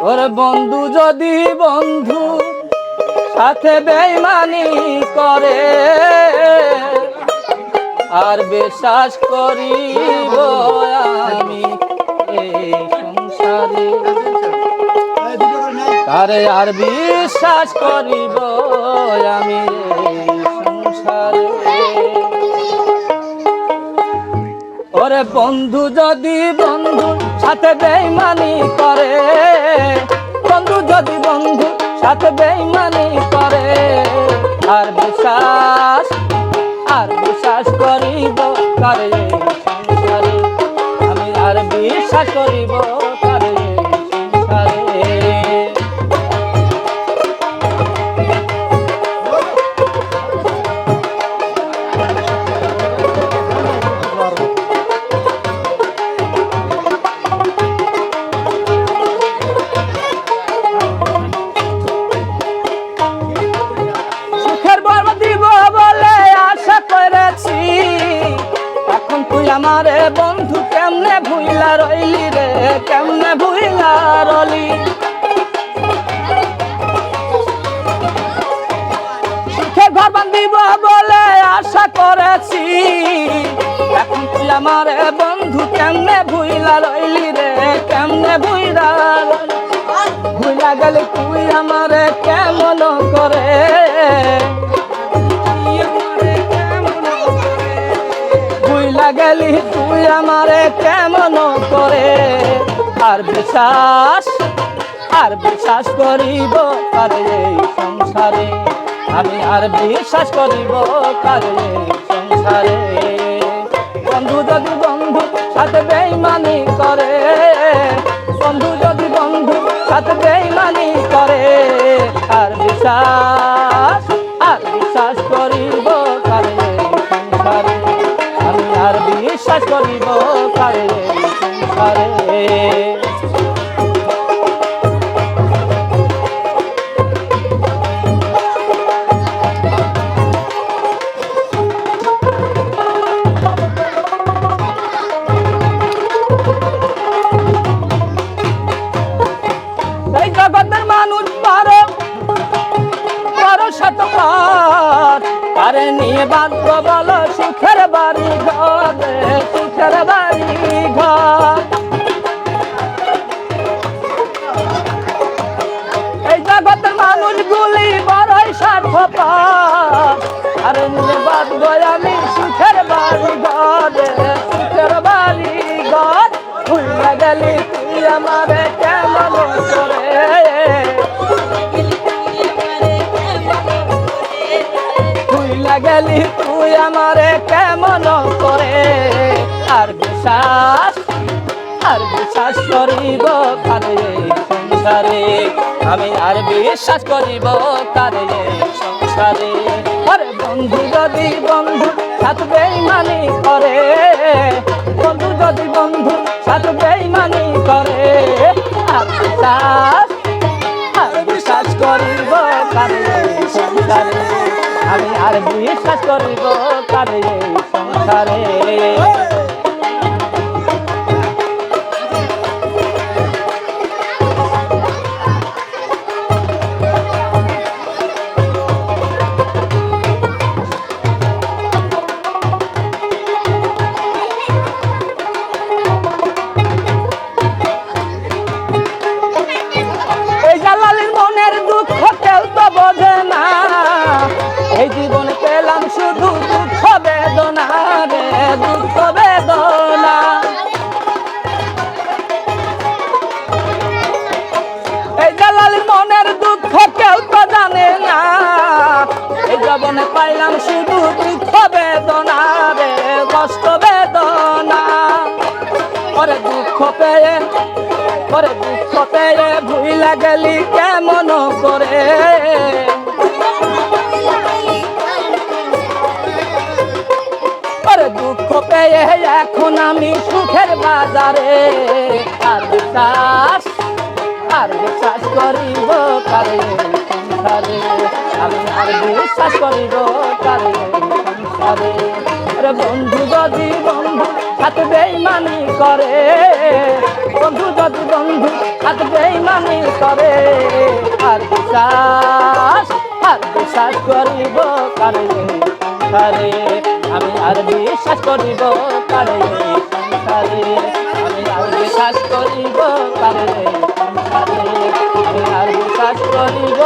ওর বন্ধু যদি বন্ধু সাথে বেইমানি করে, আর বিশ্বাস করিব আমি এই আর বিশ্বাস করিব আমি ওরে বন্ধু যদি বন্ধু সাথে বেইমানি করে। বন্ধু যদি বন্ধু সাথে বেইমানি করে, আর বিশ্বাস আর বিশ্বাস করিব কারে? আমি আর বিশ্বাস করিব বন্ধু, কেমনে ভুইলা রইলি রে? কেমনে ভুইলা রলি? সুখের ঘর বান্ধিব বলে আশা করেছি। এখন তুই আমারে বন্ধু, কেমনে ভুইলা রইলি রে? কেমনে ভুইলা ভুইলা গেলে তুই আমারে কেমন করে গেলি তুই আমারে কেমন করে? আর বিশ্বাস আর বিশ্বাস করিব কারে সংসারে? আমি আর বিশ্বাস করিব কারে সংসারে? বন্ধু যদি বন্ধু সাথে বেইমানি করে, বন্ধু যদি বন্ধু সাথে বেইমানি করে, আর বিশ্বাস পার। আরে নিয়ে বলো সুখের বাড়ি ঘর সুখের বাড়ি ঘর। এই জগতের মানুষ গুলি বড়ই স্বার্থ পার আরে নিয়ে বাঁধব আমি সুখের বাড়ি ঘর সুখের বাড়ি ঘর। ভুলে গেলি তুই লাগালি তুই আমারে কেমন করে? আর বিশ্বাস আর বিশ্বাস করিব কারে সংসারে? আমি আর বিশ্বাস করিব কারে সংসারে? আরে বন্ধু যদি বন্ধু সাথ বেইমানি করে, বন্ধু যদি বন্ধু সাথ বেইমানি করে, আর বিশ্বাস আর বিশ্বাস করিব কারে সংসারে? আমি আর বিশ্বাস করিব কারে এই সংসারে? দুঃখ পেয়ে ভুইলা গেলি কেমন করে? দুঃখ পেয়ে এখন আমি সুখের বাজারে। আর বিশ্বাস আর বিশ্বাস করিব কারে আমি আর বিশ্বাস করিব কারে বন্ধু যদি হাত বেইমানি করে। বন্ধু যদি বন্ধু হাত বেইমানি করে, আর বিশ্বাস আর বিশ্বাস করিব কারে? সংসারে আমি আর বিশ্বাস করিব কারে? সংসারে আমি আর বিশ্বাস করিব কারে? সংসারে আমি আর বিশ্বাস করিব